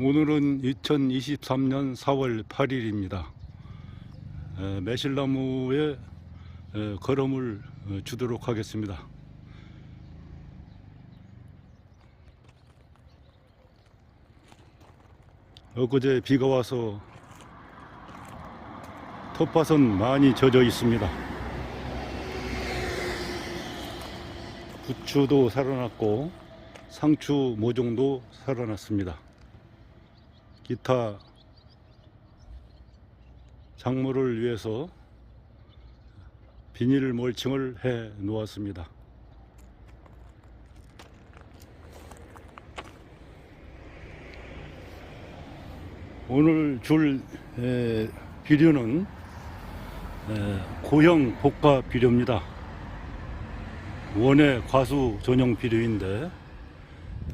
오늘은 2023년 4월 8일입니다. 매실나무에 에, 걸음을 어, 주도록 하겠습니다. 엊그제 비가 와서 텃밭은 많이 젖어 있습니다. 부추도 살아났고 상추 모종도 살아났습니다. 기타 작물을 위해서 비닐 멀칭을 해 놓았습니다. 오늘 줄 에, 비료는 에, 고형 복합 비료입니다. 원예 과수 전용 비료인데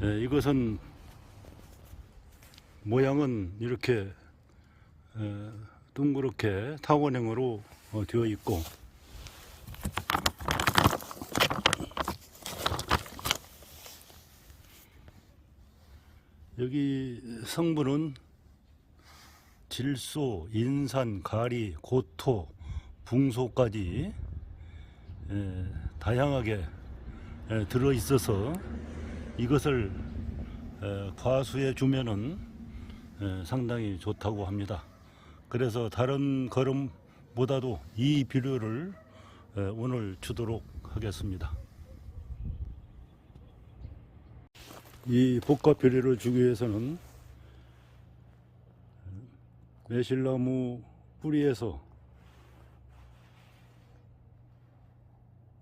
에, 이것은 모양은 이렇게 에, 둥그렇게 타원형으로 어, 되어 있고. 여기 성분은 질소, 인산, 가리, 고토, 붕소까지 에, 다양하게 에, 들어 있어서 이것을 에, 과수에 주면은 에, 상당히 좋다고 합니다. 그래서 다른 걸음보다도 이 비료를 에, 오늘 주도록 하겠습니다. 이 복합 비료를 주기 위해서는 매실나무 뿌리에서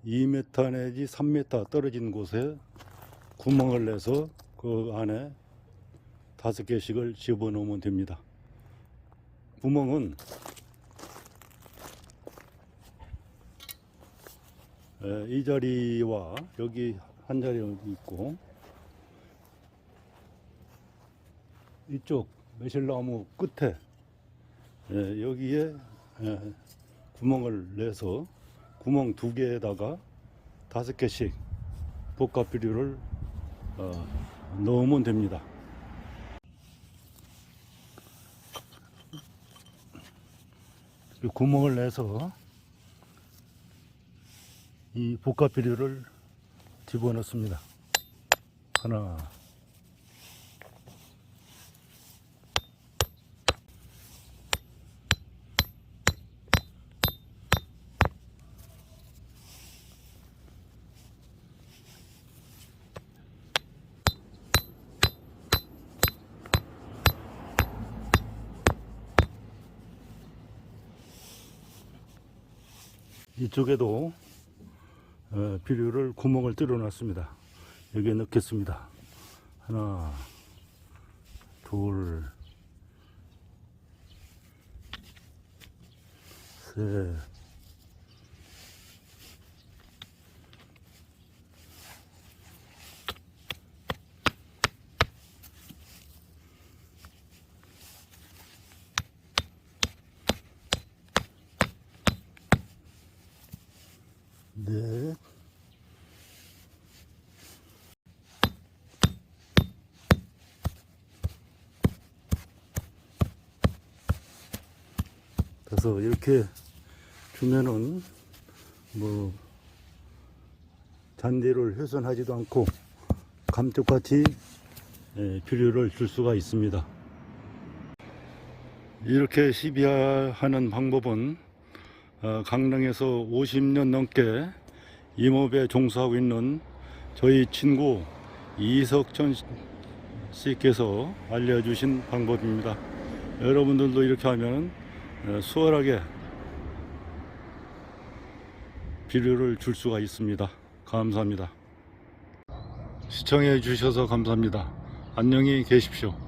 2m 내지 3m 떨어진 곳에 구멍을 내서 그 안에 다섯 개씩을 집어 넣으면 됩니다. 구멍은 에, 이 자리와 여기 한 자리 있고 이쪽 매실나무 끝에 에, 여기에 에, 구멍을 내서 구멍 두 개에다가 다섯 개씩 복합 비료를 어, 넣으면 됩니다. 구멍을 내서 이 복합 비료를 집어넣습니다. 하나, 이쪽에도 어, 비료를 구멍을 뚫어 놨습니다. 여기에 넣겠습니다. 하나, 둘, 셋, 그래서 이렇게 주면은 뭐 잔디를 훼손하지도 않고 감쪽같이 예, 비료를 줄 수가 있습니다. 이렇게 시비하는 방법은 어, 강릉에서 50년 넘게 임업에 종사하고 있는 저희 친구 이석천 씨께서 알려주신 방법입니다. 여러분들도 이렇게 하면 어, 수월하게 비료를 줄 수가 있습니다. 감사합니다. 시청해 주셔서 감사합니다. 안녕히 계십시오.